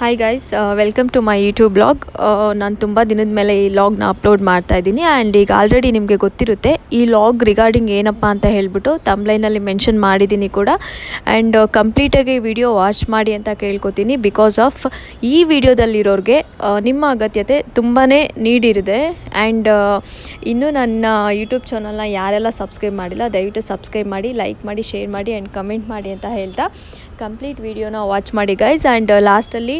Hi guys welcome to my YouTube blog ನಾನು ತುಂಬ ದಿನದ ಮೇಲೆ ಈ ಲಾಗ್ನ ಅಪ್ಲೋಡ್ ಮಾಡ್ತಾ ಇದ್ದೀನಿ ಆ್ಯಂಡ್ ಈಗ ಆಲ್ರೆಡಿ ನಿಮಗೆ ಗೊತ್ತಿರುತ್ತೆ, ಈ ಲಾಗ್ ರಿಗಾರ್ಡಿಂಗ್ ಏನಪ್ಪ ಅಂತ ಹೇಳ್ಬಿಟ್ಟು ತಮ್ಲೈನಲ್ಲಿ ಮೆನ್ಷನ್ ಮಾಡಿದ್ದೀನಿ ಕೂಡ. ಆ್ಯಂಡ್ ಕಂಪ್ಲೀಟಾಗಿ ವಿಡಿಯೋ ವಾಚ್ ಮಾಡಿ ಅಂತ ಕೇಳ್ಕೊತೀನಿ ಬಿಕಾಸ್ ಆಫ್ ಈ ವಿಡಿಯೋದಲ್ಲಿರೋರಿಗೆ ನಿಮ್ಮ ಅಗತ್ಯತೆ ತುಂಬಾ ನೀಡಿರಿದೆ ಆ್ಯಂಡ್ ಇನ್ನೂ ನನ್ನ ಯೂಟ್ಯೂಬ್ ಚಾನಲ್ನ ಯಾರೆಲ್ಲ ಸಬ್ಸ್ಕ್ರೈಬ್ ಮಾಡಿಲ್ಲ, ದಯವಿಟ್ಟು ಸಬ್ಸ್ಕ್ರೈಬ್ ಮಾಡಿ ಲೈಕ್ ಮಾಡಿ ಶೇರ್ ಮಾಡಿ ಆ್ಯಂಡ್ ಕಮೆಂಟ್ ಮಾಡಿ ಅಂತ ಹೇಳ್ತಾ ಕಂಪ್ಲೀಟ್ ವಿಡಿಯೋನ ವಾಚ್ ಮಾಡಿ ಗೈಸ್ ಆ್ಯಂಡ್ ಲಾಸ್ಟಲ್ಲಿ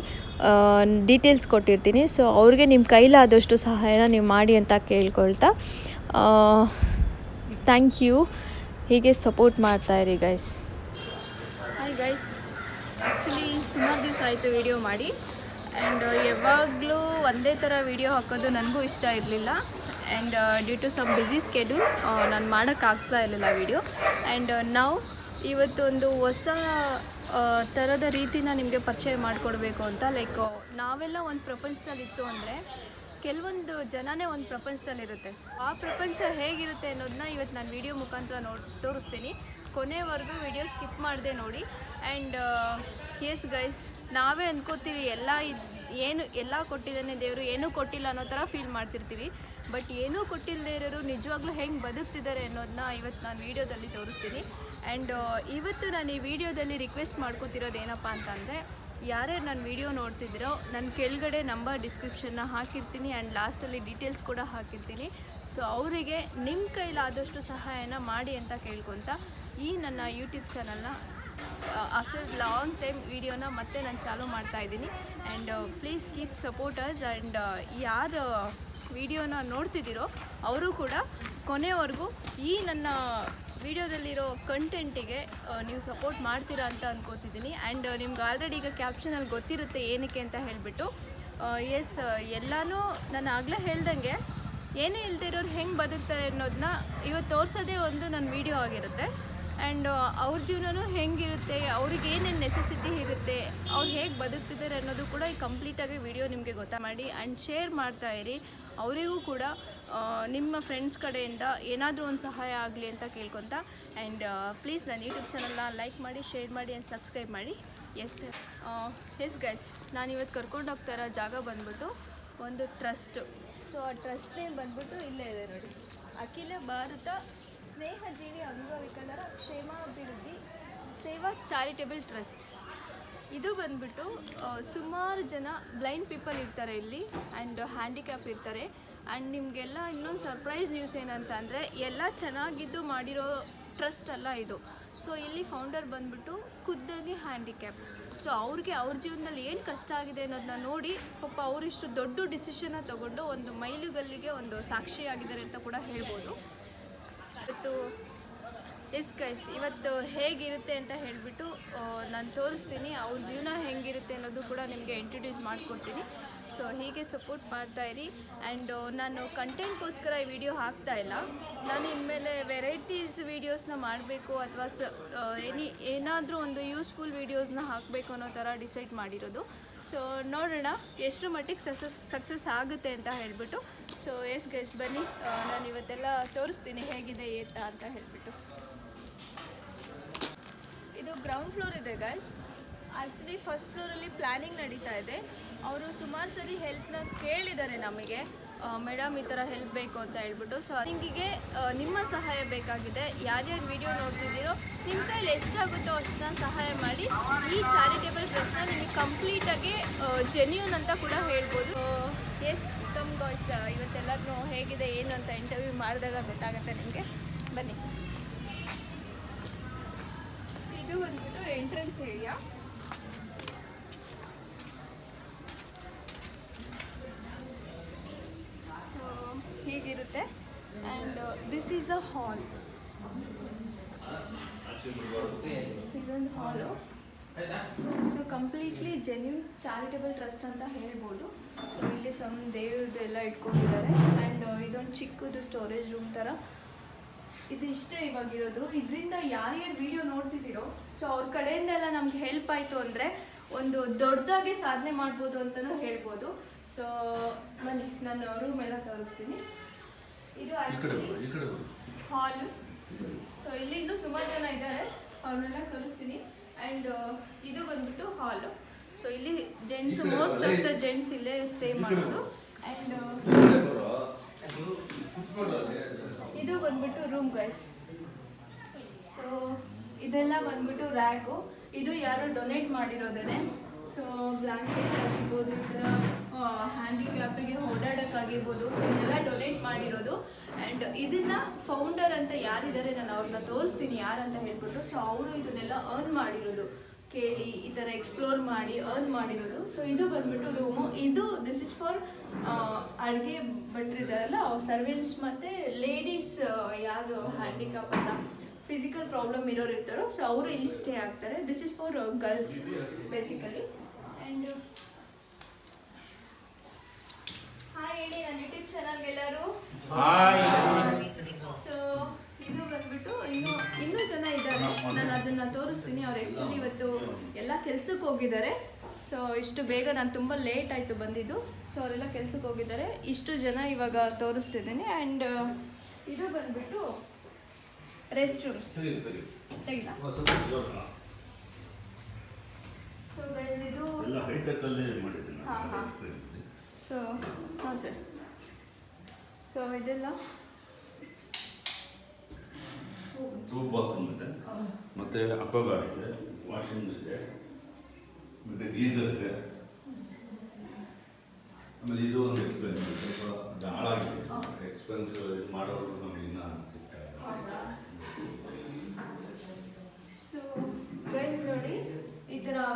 ಡೀಟೇಲ್ಸ್ ಕೊಟ್ಟಿರ್ತೀನಿ. ಸೊ ಅವ್ರಿಗೆ ನಿಮ್ಮ ಕೈಲಾದಷ್ಟು ಸಹಾಯನ ನೀವು ಮಾಡಿ ಅಂತ ಕೇಳ್ಕೊಳ್ತಾ. ಥ್ಯಾಂಕ್ ಯು ಹೀಗೆ ಸಪೋರ್ಟ್ ಮಾಡ್ತಾಯಿರಿ ಗೈಸ್ ಹಾಯ್ ಗೈಸ್ ಆ್ಯಕ್ಚುಲಿ ಸುಮಾರು ದಿವಸ ಆಯಿತು ವಿಡಿಯೋ ಮಾಡಿ. ಆ್ಯಂಡ್ ಯಾವಾಗಲೂ ಒಂದೇ ಥರ ವಿಡಿಯೋ ಹಾಕೋದು ನನಗೂ ಇಷ್ಟ ಇರಲಿಲ್ಲ. And due to some busy schedule ನಾನು ಮಾಡೋಕ್ಕಾಗ್ತಾ ಇರಲಿಲ್ಲ ವಿಡಿಯೋ ಆ್ಯಂಡ್ ನಾವು ಇವತ್ತೊಂದು ಹೊಸ ಥರದ ರೀತಿನ ನಿಮಗೆ ಪರಿಚಯ ಮಾಡಿಕೊಡ್ಬೇಕು ಅಂತ ಲೈಕ್ ನಾವೆಲ್ಲ ಒಂದು ಪ್ರಪಂಚದಲ್ಲಿತ್ತು ಅಂದರೆ ಕೆಲವೊಂದು ಜನನೇ ಒಂದು ಪ್ರಪಂಚದಲ್ಲಿರುತ್ತೆ. ಆ ಪ್ರಪಂಚ ಹೇಗಿರುತ್ತೆ ಅನ್ನೋದನ್ನ ಇವತ್ತು ನಾನು ವಿಡಿಯೋ ಮುಖಾಂತರ ನೋಡಿ, ತೋರಿಸ್ತೀನಿ. ಕೊನೆವರೆಗೂ ವಿಡಿಯೋ ಸ್ಕಿಪ್ ಮಾಡದೆ ನೋಡಿ. ಆ್ಯಂಡ್ ಎಸ್ ಗೈಸ್ ನಾವೇ ಅಂದ್ಕೋತೀವಿ ಎಲ್ಲ ಏನು, ಎಲ್ಲ ಕೊಟ್ಟಿದ್ದಾನೆ ದೇವರು, ಏನೂ ಕೊಟ್ಟಿಲ್ಲ ಅನ್ನೋ ಥರ ಫೀಲ್ ಮಾಡ್ತಿರ್ತೀವಿ. ಬಟ್ ಏನೂ ಕೊಟ್ಟಿಲ್ಲದೇ ಇರೋರು ನಿಜವಾಗ್ಲೂ ಹೆಂಗೆ ಬದುಕ್ತಿದ್ದಾರೆ ಅನ್ನೋದನ್ನ ಇವತ್ತು ನಾನು ವೀಡಿಯೋದಲ್ಲಿ ತೋರಿಸ್ತೀನಿ. ಆ್ಯಂಡ್ ಇವತ್ತು ನಾನು ಈ ವಿಡಿಯೋದಲ್ಲಿ ರಿಕ್ವೆಸ್ಟ್ ಮಾಡ್ಕೋತಿರೋದು ಏನಪ್ಪ ಅಂತಂದರೆ, ಯಾರ್ಯಾರು ನನ್ನ ವಿಡಿಯೋ ನೋಡ್ತಿದ್ದೀರೋ, ನನ್ನ ಕೆಳಗಡೆ ನಂಬರ್ ಡಿಸ್ಕ್ರಿಪ್ಷನ್ನ ಹಾಕಿರ್ತೀನಿ ಆ್ಯಂಡ್ ಲಾಸ್ಟಲ್ಲಿ ಡೀಟೇಲ್ಸ್ ಕೂಡ ಹಾಕಿರ್ತೀನಿ. ಸೊ ಅವರಿಗೆ ನಿಮ್ಮ ಕೈಲಾದಷ್ಟು ಸಹಾಯನ ಮಾಡಿ ಅಂತ ಕೇಳ್ಕೊತ ಈ ನನ್ನ ಯೂಟ್ಯೂಬ್ ಚಾನಲ್ನ ಆಫ್ಟರ್ ಲಾಂಗ್ ಟೈಮ್ ವೀಡಿಯೋನ ಮತ್ತೆ ನಾನು ಚಾಲೂ ಮಾಡ್ತಾ ಇದ್ದೀನಿ. And please keep supporters and ಯಾರು ವಿಡಿಯೋನ ನೋಡ್ತಿದ್ದೀರೋ, ಅವರು ಕೂಡ ಕೊನೆವರೆಗೂ ಈ ನನ್ನ ವಿಡಿಯೋದಲ್ಲಿರೋ ಕಂಟೆಂಟಿಗೆ ನೀವು ಸಪೋರ್ಟ್ ಮಾಡ್ತೀರಾ ಅಂತ ಅನ್ಕೋತಿದ್ದೀನಿ. ಆ್ಯಂಡ್ ನಿಮ್ಗೆ ಆಲ್ರೆಡಿ ಈಗ ಕ್ಯಾಪ್ಷನಲ್ಲಿ ಗೊತ್ತಿರುತ್ತೆ ಏನಕ್ಕೆ ಅಂತ ಹೇಳಿಬಿಟ್ಟು ಎಸ್ ಎಲ್ಲನೂ ನಾನು ಆಗಲೇ ಹೇಳ್ದಂಗೆ, ಏನೇ ಇಲ್ಲದೆ ಇರೋರು ಹೆಂಗೆ ಬದುಕ್ತಾರೆ ಅನ್ನೋದನ್ನ ಇವತ್ತು ತೋರಿಸೋದೇ ಒಂದು ನನ್ನ ವಿಡಿಯೋ ಆಗಿರುತ್ತೆ. ಆ್ಯಂಡ್ ಅವ್ರ ಜೀವನವೂ ಹೆಂಗಿರುತ್ತೆ, ಅವ್ರಿಗೆ ಏನೇನು ನೆಸೆಸಿಟಿ ಇರುತ್ತೆ, ಅವ್ರು ಹೇಗೆ ಬದುಕ್ತಿದ್ದಾರೆ ಅನ್ನೋದು ಕೂಡ ಈ ಕಂಪ್ಲೀಟಾಗಿ ವಿಡಿಯೋ ನಿಮಗೆ ಗೊತ್ತಾ ಮಾಡಿ ಆ್ಯಂಡ್ ಶೇರ್ ಮಾಡ್ತಾ ಇರಿ. ಅವರಿಗೂ ಕೂಡ ನಿಮ್ಮ ಫ್ರೆಂಡ್ಸ್ ಕಡೆಯಿಂದ ಏನಾದರೂ ಒಂದು ಸಹಾಯ ಆಗಲಿ ಅಂತ ಕೇಳ್ಕೊತ. ಆ್ಯಂಡ್ ಪ್ಲೀಸ್ ನನ್ನ ಯೂಟ್ಯೂಬ್ ಚಾನಲ್ನ ಲೈಕ್ ಮಾಡಿ ಶೇರ್ ಮಾಡಿ ಆ್ಯಂಡ್ ಸಬ್ಸ್ಕ್ರೈಬ್ ಮಾಡಿ. ಎಸ್ ಸರ್ ಎಸ್ ಗೈಸ್ ನಾನು ಇವತ್ತು ಕರ್ಕೊಂಡು ಹೋಗ್ತಾ ಇರೋ ಜಾಗ ಬಂದ್ಬಿಟ್ಟು ಒಂದು ಟ್ರಸ್ಟು ಸೊ ಆ ಟ್ರಸ್ಟ್ ನೇಮ್ ಬಂದ್ಬಿಟ್ಟು ಇಲ್ಲೇ ಇದೆ ನೋಡಿ. ಅಖಿಲ ಭಾರತ ಸ್ನೇಹಜೀವಿ ಅಂಗವಿಕಲರ ಕ್ಷೇಮಾಭಿವೃದ್ಧಿ ಸೇವಾ ಚಾರಿಟೇಬಲ್ ಟ್ರಸ್ಟ್. ಇದು ಬಂದ್ಬಿಟ್ಟು ಸುಮಾರು ಜನ ಬ್ಲೈಂಡ್ ಪೀಪಲ್ ಇರ್ತಾರೆ ಇಲ್ಲಿ ಆ್ಯಂಡ್ ಹ್ಯಾಂಡಿಕ್ಯಾಪ್ ಇರ್ತಾರೆ. ಆ್ಯಂಡ್ ನಿಮಗೆಲ್ಲ ಇನ್ನೊಂದು ಸರ್ಪ್ರೈಸ್ ನ್ಯೂಸ್ ಏನಂತ ಅಂದರೆ, ಎಲ್ಲ ಚೆನ್ನಾಗಿದ್ದು ಮಾಡಿರೋ ಟ್ರಸ್ಟ್ ಅಲ್ಲ ಇದು. ಸೊ, ಇಲ್ಲಿ ಫೌಂಡರ್ ಬಂದ್ಬಿಟ್ಟು ಖುದ್ದಾಗಿ ಹ್ಯಾಂಡಿಕ್ಯಾಪ್. ಸೊ, ಅವ್ರಿಗೆ ಅವ್ರ ಜೀವನದಲ್ಲಿ ಏನು ಕಷ್ಟ ಆಗಿದೆ ಅನ್ನೋದನ್ನ ನೋಡಿ, ಪಾಪ ಅವರಿಷ್ಟು ದೊಡ್ಡ ಡಿಸಿಷನ್ನ ತಗೊಂಡು ಒಂದು ಮೈಲುಗಲ್ಲಿಗೆ ಒಂದು ಸಾಕ್ಷಿಯಾಗಿದ್ದಾರೆ ಅಂತ ಕೂಡ ಹೇಳ್ಬೋದು. ಇವತ್ತು ಎಸ್ ಗೈಸ್ ಇವತ್ತು ಹೇಗಿರುತ್ತೆ ಅಂತ ಹೇಳಿಬಿಟ್ಟು ನಾನು ತೋರಿಸ್ತೀನಿ. ಅವ್ರ ಜೀವನ ಹೆಂಗಿರುತ್ತೆ ಅನ್ನೋದು ಕೂಡ ನಿಮಗೆ ಇಂಟ್ರೊಡ್ಯೂಸ್ ಮಾಡಿಕೊಡ್ತೀನಿ. ಸೊ ಹೀಗೆ ಸಪೋರ್ಟ್ ಮಾಡ್ತಾಯಿರಿ ಆ್ಯಂಡ್ ನಾನು ಕಂಟೆಂಟ್ಗೋಸ್ಕರ ಈ ವಿಡಿಯೋ ಹಾಕ್ತಾ ಇಲ್ಲ. ನಾನು ಇನ್ಮೇಲೆ ವೆರೈಟೀಸ್ ವೀಡಿಯೋಸ್ನ ಮಾಡಬೇಕು ಅಥವಾ ಸ ಎನಿ, ಏನಾದರೂ ಒಂದು ಯೂಸ್ಫುಲ್ ವೀಡಿಯೋಸ್ನ ಹಾಕಬೇಕು ಅನ್ನೋ ಥರ ಡಿಸೈಡ್ ಮಾಡಿರೋದು. ಸೊ ನೋಡೋಣ ಎಷ್ಟು ಮಟ್ಟಿಗೆ ಸಕ್ಸಸ್ ಸಕ್ಸಸ್ ಆಗುತ್ತೆ ಅಂತ ಹೇಳಿಬಿಟ್ಟು. ಸೊ ಎಸ್ ಗೈಸ್ ಬನ್ನಿ. ನಾನು ಇವತ್ತೆಲ್ಲ ತೋರಿಸ್ತೀನಿ ಹೇಗಿದೆ, ಏತ ಅಂತ ಹೇಳಿಬಿಟ್ಟು. ಇದು ಗ್ರೌಂಡ್ ಫ್ಲೋರ್ ಇದೆ ಗೈಸ್ ಆ್ಯಕ್ಚುಲಿ ಫಸ್ಟ್ ಫ್ಲೋರಲ್ಲಿ ಪ್ಲ್ಯಾನಿಂಗ್ ನಡೀತಾ ಇದೆ. ಅವರು ಸುಮಾರು ಸರಿ ಹೆಲ್ಪ್ನ ಕೇಳಿದ್ದಾರೆ ನಮಗೆ. ಮೇಡಮ್ ಈ ಥರ ಹೆಲ್ಪ್ ಬೇಕು ಅಂತ ಹೇಳ್ಬಿಟ್ಟು. ಸೊ ನಿಮಗೆ ನಿಮ್ಮ ಸಹಾಯ ಬೇಕಾಗಿದೆ. ಯಾರ್ಯಾರು ವಿಡಿಯೋ ನೋಡ್ತಿದ್ದೀರೋ ನಿಮ್ಮ ಕೈಲಿ ಎಷ್ಟಾಗುತ್ತೋ ಅಷ್ಟನ್ನ ಸಹಾಯ ಮಾಡಿ ಈ ಚಾರಿಟೇಬಲ್ ಟ್ರಸ್ಟ್ನ ನಿಮಗೆ ಕಂಪ್ಲೀಟಾಗಿ ಜೆನ್ಯೂನ್ ಅಂತ ಕೂಡ ಹೇಳ್ಬೋದು. ಎಸ್ ಬಾಯ್ಸ್ ಇವತ್ತೆಲ್ಲರೂ ಹೇಗಿದೆ, ಏನು ಅಂತ ಇಂಟರ್ವ್ಯೂ ಮಾಡಿದಾಗ ಗೊತ್ತಾಗುತ್ತೆ ನಿಮಗೆ. ಬನ್ನಿ. ಇದು ಬಂದ್ಬಿಟ್ಟು entrance area ಹೀಗಿರುತ್ತೆ. And this is a hall ಇದೊಂದು hall so completely genuine charitable trust ಅಂತ ಹೇಳ್ಬೋದು. ಸೊ ಇಲ್ಲಿ ಸಮ್ ದೇವ್ರದ್ದು ಎಲ್ಲ ಇಟ್ಕೊಂಡಿದ್ದಾರೆ. ಆ್ಯಂಡ್ ಇದೊಂದು ಚಿಕ್ಕದು ಸ್ಟೋರೇಜ್ ರೂಮ್ ಥರ ಇದಿಷ್ಟೇ ಇಷ್ಟೇ ಇವಾಗಿರೋದು. ಇದರಿಂದ ಯಾರ್ಯಾರು ವಿಡಿಯೋ ನೋಡ್ತಿದ್ದೀರೋ ಸೊ ಅವ್ರ ಕಡೆಯಿಂದ ಎಲ್ಲ ನಮ್ಗೆ ಹೆಲ್ಪ್ ಆಯಿತು ಅಂದರೆ ಒಂದು ದೊಡ್ಡದಾಗಿ ಸಾಧನೆ ಮಾಡ್ಬೋದು ಅಂತಲೂ ಹೇಳ್ಬೋದು. ಸೊ ಬನ್ನಿ ನಾನು ರೂಮ್ ಎಲ್ಲ ತೋರಿಸ್ತೀನಿ. ಇದು ಆ್ಯಕ್ಚುಲಿ ಹಾಲ್ ಸೊ ಇಲ್ಲಿ ಇನ್ನೂ ಸುಮಾರು ಜನ ಇದ್ದಾರೆ. ಅವ್ರನ್ನೆಲ್ಲ ತೋರಿಸ್ತೀನಿ. ಆ್ಯಂಡ್ ಇದು ಬಂದ್ಬಿಟ್ಟು ಹಾಲು ಸೊ ಇಲ್ಲಿ gents most of the gents ಇಲ್ಲೇ ಸ್ಟೇ ಮಾಡೋದು. ಆ್ಯಂಡ್ ಇದು ಬಂದ್ಬಿಟ್ಟು ರೂಮ್ ಗೈಸ್ ಸೊ ಇದೆಲ್ಲ ಬಂದ್ಬಿಟ್ಟು ರ್ಯಾಕು ಇದು ಯಾರು ಡೊನೇಟ್ ಮಾಡಿರೋದೇನೆ. ಸೊ ಬ್ಲ್ಯಾಂಕೆಟ್ ಆಗಿರ್ಬೋದು ಈ ಥರ ಹ್ಯಾಂಡಿಕ್ಯಾಪಿಗೆ ಓಡಾಡೋಕ್ಕಾಗಿರ್ಬೋದು. ಸೊ ಇದೆಲ್ಲ ಡೊನೇಟ್ ಮಾಡಿರೋದು. ಆ್ಯಂಡ್ ಇದನ್ನು ಫೌಂಡರ್ ಅಂತ ಯಾರಿದ್ದಾರೆ ನಾನು ಅವ್ರನ್ನ ತೋರಿಸ್ತೀನಿ ಯಾರಂತ ಹೇಳ್ಬಿಟ್ಟು. ಸೊ ಅವರು ಇದನ್ನೆಲ್ಲ ಅರ್ನ್ ಮಾಡಿರೋದು. ಕೇಳಿ ಈ ಥರ ಎಕ್ಸ್ಪ್ಲೋರ್ ಮಾಡಿ ಅರ್ನ್ ಮಾಡಿರೋದು. ಸೊ ಇದು ಬಂದ್ಬಿಟ್ಟು ರೂಮು ಇದು ದಿಸ್ ಇಸ್ ಫಾರ್ ಅಡುಗೆ ಭಟ್ರಿದಾರಲ್ಲ ಸರ್ವೆಂಟ್ಸ್ ಮತ್ತು ಲೇಡೀಸ್ ಯಾರು ಹ್ಯಾಂಡಿಕ್ಯಾಪ್ ಅಂತ ಫಿಸಿಕಲ್ ಪ್ರಾಬ್ಲಮ್ ಇರೋರು ಇರ್ತಾರೋ ಸೊ ಅವರು ಇಲ್ಲಿ ಸ್ಟೇ ಆಗ್ತಾರೆ. This is for girls basically and hi ಹೇಳಿ ನನ್ನ ಯೂಟ್ಯೂಬ್ ಚಾನಲ್ಗೆಲ್ಲರೂ ಸೊ ಇದು ಬಂದ್ಬಿಟ್ಟು ಇನ್ನು ಇನ್ನೂ ಜನ ಇದ್ದಾರೆ. ನಾನು ಅದನ್ನ ತೋರಿಸ್ತೀನಿ. ಅವ್ರು ಆ್ಯಕ್ಚುಲಿ ಇವತ್ತು ಎಲ್ಲ ಕೆಲ್ಸಕ್ಕೆ ಹೋಗಿದ್ದಾರೆ. ಸೊ ಇಷ್ಟು ಬೇಗ ನಾನು ತುಂಬ ಲೇಟ್ ಆಯಿತು ಬಂದಿದ್ದು. ಸೊ ಅವರೆಲ್ಲ ಕೆಲ್ಸಕ್ಕೆ ಹೋಗಿದ್ದಾರೆ. ಇಷ್ಟು ಜನ ಇವಾಗ ತೋರಿಸ್ತಿದ್ದೀನಿ. ಆ್ಯಂಡ್ ಇದು ಬಂದ್ಬಿಟ್ಟು ರೆಸ್ಟ್ ರೂಮ್ಸ್ ತೆಗಿಲ್ಲ ಸೊ ಗೈಸ್ ಇದು ಹಾ, ಹಾ. ಸೊ ಹಾಂ ಸರ್. ಸೊ ಇದೆಲ್ಲ ಟೂ ಬಾತ್ರೂಮ್ ಇದೆ ಮತ್ತೆ ಅಕ್ವಾಗಾರ್ಡ್ ಇದೆ ವಾಷಿಂಗ್ ಇದೆ ಮತ್ತೆ ಗೀಸರ್ ಇದೆ. ಆಮೇಲೆ ಇದು ಒಂದು ಎಕ್ಸ್ಪೆನ್ಸ್ ಸ್ವಲ್ಪ ಹಾಳಾಗಿದೆ ಎಕ್ಸ್ಪೆನ್ಸ್ ಮಾಡೋರು ನಮಗೆ ಇನ್ನೂ ಸಿಗ್ತಾ ಇಲ್ಲ ಥರ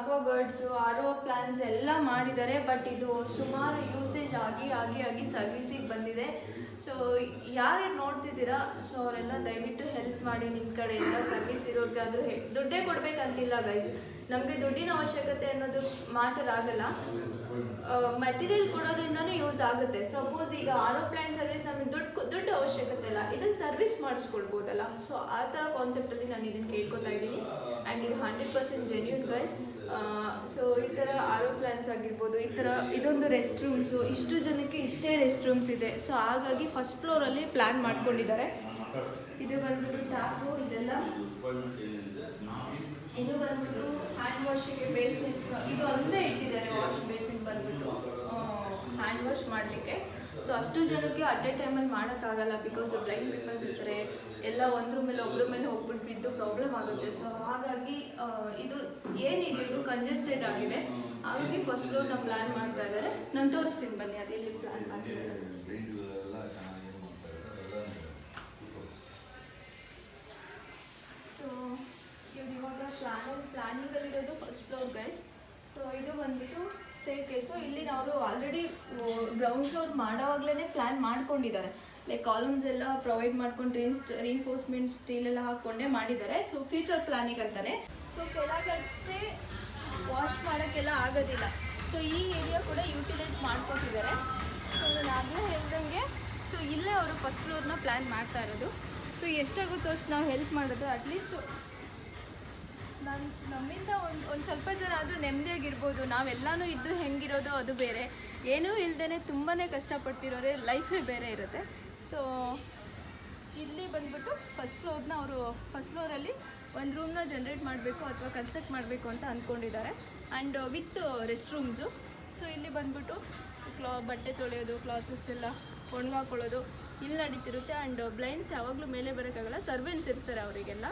ಅಕ್ವಾಗಾರ್ಡ್ಸು ಆರ್ ಪ್ಲಾನ್ಸ್ ಎಲ್ಲ ಮಾಡಿದ್ದಾರೆ ಬಟ್ ಇದು ಸುಮಾರು ಯೂಸೇಜ್ ಆಗಿ ಆಗಿ ಆಗಿ ಸರ್ವಿಸಿಗೆ ಬಂದಿದೆ. ಸೊ ಯಾರು ನೋಡ್ತಿದ್ದೀರಾ? ಸೊ ಅವರೆಲ್ಲ ದಯವಿಟ್ಟು ಹೆಲ್ಪ್ ಮಾಡಿ ನಿಮ್ಮ ಕಡೆಯಿಂದ ಸರ್ವಿಸ್ ಇರೋರಿಗಾದರೂ ದುಡ್ಡೇ ಕೊಡಬೇಕಂತಿಲ್ಲ ಗೈಸ್ ನಮಗೆ ದುಡ್ಡಿನ ಅವಶ್ಯಕತೆ ಅನ್ನೋದು ಮಾತ್ರ ಆಗಲ್ಲ. ಮೆಟೀರಿಯಲ್ ಕೊಡೋದ್ರಿಂದನೂ ಯೂಸ್ ಆಗುತ್ತೆ. ಸಪೋಸ್ ಈಗ ಆರೋ ಸರ್ವಿಸ್ ನಮಗೆ ದುಡ್ಡು ದುಡ್ಡು ಅವಶ್ಯಕತೆ ಇಲ್ಲ. ಇದನ್ನು ಸರ್ವಿಸ್ ಮಾಡಿಸ್ಕೊಡ್ಬೋದಲ್ಲ. ಸೊ ಆ ಥರ ಕಾನ್ಸೆಪ್ಟಲ್ಲಿ ನಾನು ಇದನ್ನು ಕೇಳ್ಕೊತಾ ಇದ್ದೀನಿ. ಆ್ಯಂಡ್ ಇದು hundred percent genuine guys so ಈ ಥರ ಆರೋ ಪ್ಲಾನ್ಸ್ ಆಗಿರ್ಬೋದು, ಈ ಥರ ಇದೊಂದು ರೆಸ್ಟ್ ರೂಮ್ಸು ಇಷ್ಟು ಜನಕ್ಕೆ ಇಷ್ಟೇ ರೆಸ್ಟ್ ರೂಮ್ಸ್ ಇದೆ. ಸೊ ಹಾಗಾಗಿ ಫಸ್ಟ್ ಫ್ಲೋರಲ್ಲಿ ಪ್ಲ್ಯಾನ್ ಮಾಡ್ಕೊಂಡಿದ್ದಾರೆ. ಇದು ಬಂದ್ಬಿಟ್ಟು ಟ್ಯಾಪು ಇದೆಲ್ಲ. ಇದು ಬಂದ್ಬಿಟ್ಟು ಹ್ಯಾಂಡ್ ವಾಶಿಗೆ ಬೇಸಿನ್ ಇದು ಒಂದೇ ಇಟ್ಟಿದ್ದಾರೆ ವಾಶ್ ಬೇಸಿನ್ ಬಂದ್ಬಿಟ್ಟು ಹ್ಯಾಂಡ್ ವಾಶ್ ಮಾಡಲಿಕ್ಕೆ. ಸೊ ಅಷ್ಟು ಜನಕ್ಕೆ ಅಟ್ ಎ ಟೈಮಲ್ಲಿ ಮಾಡೋಕ್ಕಾಗಲ್ಲ ಬಿಕಾಸ್ ಬ್ಲೈಂಡ್ ಪೀಪಲ್ಸ್ ಇರ್ತಾರೆ. ಎಲ್ಲ ಒಂದ್ರ ಮೇಲೆ ಒಬ್ಬರ ಮೇಲೆ ಹೋಗ್ಬಿಟ್ಟು ಬಿದ್ದು ಪ್ರಾಬ್ಲಮ್ ಆಗುತ್ತೆ. ಸೊ ಹಾಗಾಗಿ ಇದು ಏನಿದೆ? ಇದು ಕಂಜೆಸ್ಟೆಡ್ ಆಗಿದೆ. ಹಾಗಾಗಿ ಫಸ್ಟ್ ಫ್ಲೋರ್ನ ಪ್ಲ್ಯಾನ್ ಮಾಡ್ತಾ ಇದ್ದಾರೆ ನಾನು ತೋರಿಸ್ತೀನಿ ಬನ್ನಿ, ಅದು ಎಲ್ಲಿ ಪ್ಲ್ಯಾನ್ ಮಾಡ್ತಾರೆ ಸೊ ಇವಾಗ ಪ್ಲಾನಿಂಗ್ ಪ್ಲಾನಿಂಗಲ್ಲಿರೋದು ಫಸ್ಟ್ ಫ್ಲೋರ್ ಗೈಸ್ ಸೊ ಇದು ಬಂದ್ಬಿಟ್ಟು ಸ್ಟೇರ್ ಕೇಸು ಇಲ್ಲಿ ನಾವು ಆಲ್ರೆಡಿ ಗ್ರೌಂಡ್ ಫ್ಲೋರ್ ಮಾಡೋವಾಗ್ಲೇ ಪ್ಲ್ಯಾನ್ ಮಾಡ್ಕೊಂಡಿದ್ದಾರೆ. ಲೈಕ್ ಕಾಲಮ್ಸ್ ಎಲ್ಲ ಪ್ರೊವೈಡ್ ಮಾಡ್ಕೊಂಡು ರೀನ್ಸ್ ರೀನ್ಫೋರ್ಸ್ಮೆಂಟ್ ಸ್ಟೀಲ್ ಎಲ್ಲ ಹಾಕ್ಕೊಂಡೇ ಮಾಡಿದ್ದಾರೆ. ಸೊ ಫ್ಯೂಚರ್ ಪ್ಲಾನಿಂಗ್ ಅಂತಾನೆ. ಸೊ ಕೆಳಗಷ್ಟೇ ವಾಶ್ ಮಾಡೋಕ್ಕೆಲ್ಲ ಆಗೋದಿಲ್ಲ. ಸೊ ಈ ಏರಿಯಾ ಕೂಡ ಯೂಟಿಲೈಸ್ ಮಾಡ್ಕೊತಿದ್ದಾರೆ ಸೊ ನಾನು ಹೇಳ್ದಂಗೆ ಸೊ ಇಲ್ಲೇ ಅವರು ಫಸ್ಟ್ ಫ್ಲೋರ್ನ ಪ್ಲ್ಯಾನ್ ಮಾಡ್ತಾ ಇರೋದು. ಸೊ ಎಷ್ಟಾಗುತ್ತೋ ಅಷ್ಟು ನಾವು ಹೆಲ್ಪ್ ಮಾಡೋದು ಅಟ್ಲೀಸ್ಟ್ ನಾನು ನಮ್ಮಿಂದ ಒಂದು ಒಂದು ಸ್ವಲ್ಪ ಜನ ಆದರೂ ನೆಮ್ಮದಿಯಾಗಿರ್ಬೋದು, ನಾವೆಲ್ಲನೂ ಇದ್ದು ಹೆಂಗಿರೋದು ಅದು ಬೇರೆ. ಏನೂ ಇಲ್ಲದೇ ತುಂಬಾ ಕಷ್ಟಪಡ್ತಿರೋರೆ, ಲೈಫೇ ಬೇರೆ ಇರುತ್ತೆ. ಸೊ ಇಲ್ಲಿ ಬಂದ್ಬಿಟ್ಟು ಫಸ್ಟ್ ಫ್ಲೋರ್ನ ಅವರು ಫಸ್ಟ್ ಫ್ಲೋರಲ್ಲಿ ಒಂದು ರೂಮ್ನ ಜನ್ರೇಟ್ ಮಾಡಬೇಕು ಅಥವಾ ಕನ್ಸ್ಟ್ರಕ್ಟ್ ಮಾಡಬೇಕು ಅಂತ ಅಂದ್ಕೊಂಡಿದ್ದಾರೆ and with rest rooms so ಇಲ್ಲಿ ಬಂದ್ಬಿಟ್ಟು ಕ್ಲಾ, ಬಟ್ಟೆ ತೊಳೆಯೋದು ಕ್ಲಾತಸ್ ಎಲ್ಲ ಒಣಗಾಕೊಳ್ಳೋದು, ಇಲ್ಲಿ ನಡೀತಿರುತ್ತೆ. ಆ್ಯಂಡ್ ಬ್ಲೈಂಡ್ಸ್ ಯಾವಾಗಲೂ ಮೇಲೆ ಬರೋಕ್ಕಾಗಲ್ಲ ಸರ್ವೆಂಟ್ಸ್ ಇರ್ತಾರೆ ಅವರಿಗೆಲ್ಲ